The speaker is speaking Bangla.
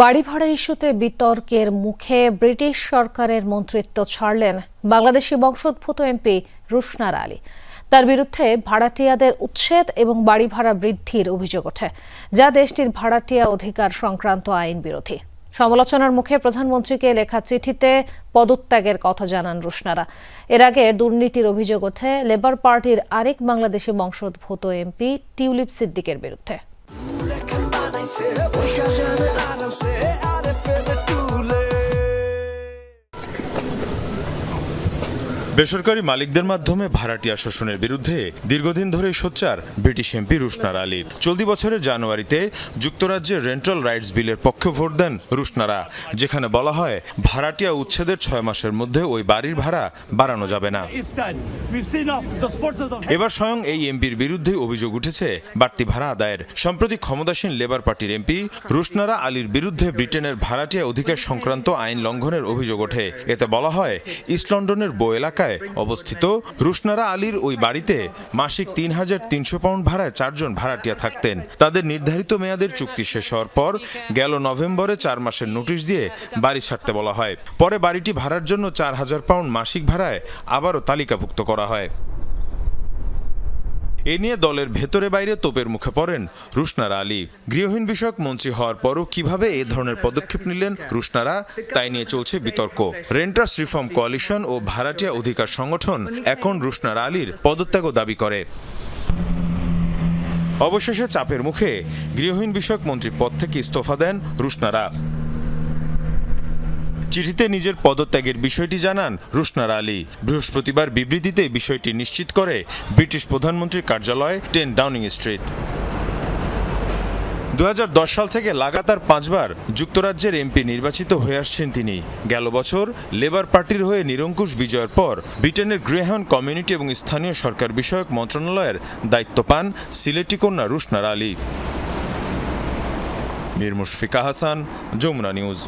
বাড়ি ভাড়া ইস্যুতে বিতর্কের মুখে ব্রিটিশ সরকারের মন্ত্রিত্ব ছাড়লেন বাংলাদেশি বংশোদ্ভূত এমপি রুশনার আলী। তার বিরুদ্ধে ভাড়াটিয়াদের উচ্ছেদ এবং বাড়ি ভাড়া বৃদ্ধির অভিযোগ ওঠে, যা দেশটির ভাড়াটিয়া অধিকার সংক্রান্ত আইন বিরোধী। সমালোচনার মুখে প্রধানমন্ত্রীকে লেখা চিঠিতে পদত্যাগের কথা জানান রুশনারা। এর আগে দুর্নীতির অভিযোগ ওঠে লেবার পার্টির আরেক বাংলাদেশি বংশোদ্ভূত এমপি টিউলিপ সিদ্দিকের বিরুদ্ধে। বেসরকারি মালিকদের মাধ্যমে ভাড়াটিয়া শোষণের বিরুদ্ধে দীর্ঘদিন ধরে সোচ্চার ব্রিটিশ এমপি রুশনার আলীর চলতি বছরের জানুয়ারিতে যুক্তরাজ্যের রেন্টাল রাইটস বিলের পক্ষে ভোট দেন রুশনারা, যেখানে বলা হয় ভাড়াটিয়া উচ্ছেদের ছয় মাসের মধ্যে ওই বাড়ির ভাড়া বাড়ানো যাবে না। এবার স্বয়ং এই এমপির বিরুদ্ধে অভিযোগ উঠেছে বাড়তি ভাড়া আদায়ের। সম্প্রতি ক্ষমতাসীন লেবার পার্টির এমপি রুশনারা আলীর বিরুদ্ধে ব্রিটেনের ভাড়াটিয়া অধিকার সংক্রান্ত আইন লঙ্ঘনের অভিযোগ ওঠে। এতে বলা হয়, ইস্ট লন্ডনের বো এলাকায় অবস্থিত রুশনারা আলীর ওই বাড়িতে মাসিক তিন হাজার তিনশো পাউন্ড ভাড়ায় চারজন ভাড়াটিয়া থাকতেন। তাদের নির্ধারিত মেয়াদের চুক্তি শেষ হওয়ার পর গেল নভেম্বরে চার মাসের নোটিশ দিয়ে বাড়ি ছাড়তে বলা হয়। পরে বাড়িটি ভাড়ার জন্য চার হাজার পাউন্ড মাসিক ভাড়ায় আবারও তালিকাভুক্ত করা হয়। এ নিয়ে দলের ভেতরে বাইরে তোপের মুখে পড়েন রুশনারা আলী। গৃহহীন বিষয়ক মন্ত্রী হওয়ার পরও কীভাবে এ ধরনের পদক্ষেপ নিলেন রুশনারা, তাই নিয়ে চলছে বিতর্ক। রেন্টার্স রিফর্ম কোয়ালিশন ও ভাড়াটিয়া অধিকার সংগঠন এখন রুশনারা আলীর পদত্যাগও দাবি করে। অবশেষে চাপের মুখে গৃহহীন বিষয়ক মন্ত্রীর পদ থেকে ইস্তফা দেন রুশনারা। চিঠিতে নিজের পদত্যাগের বিষয়টি জানান রুশনার আলী। বৃহস্পতিবার বিবৃতিতে বিষয়টি নিশ্চিত করে ব্রিটিশ প্রধানমন্ত্রীর কার্যালয় টেন ডাউনিং স্ট্রিট। দু হাজার দশ সাল থেকে লাগাতার পাঁচবার যুক্তরাজ্যের এমপি নির্বাচিত হয়ে আসছেন তিনি। গেল বছর লেবার পার্টির হয়ে নিরঙ্কুশ বিজয়ের পর ব্রিটেনের গ্রেহন কমিউনিটি এবং স্থানীয় সরকার বিষয়ক মন্ত্রণালয়ের দায়িত্ব পান সিলেটি কন্যা রুশনারা আলী। মীর মুশফিকা হাসান, যমুনা নিউজ।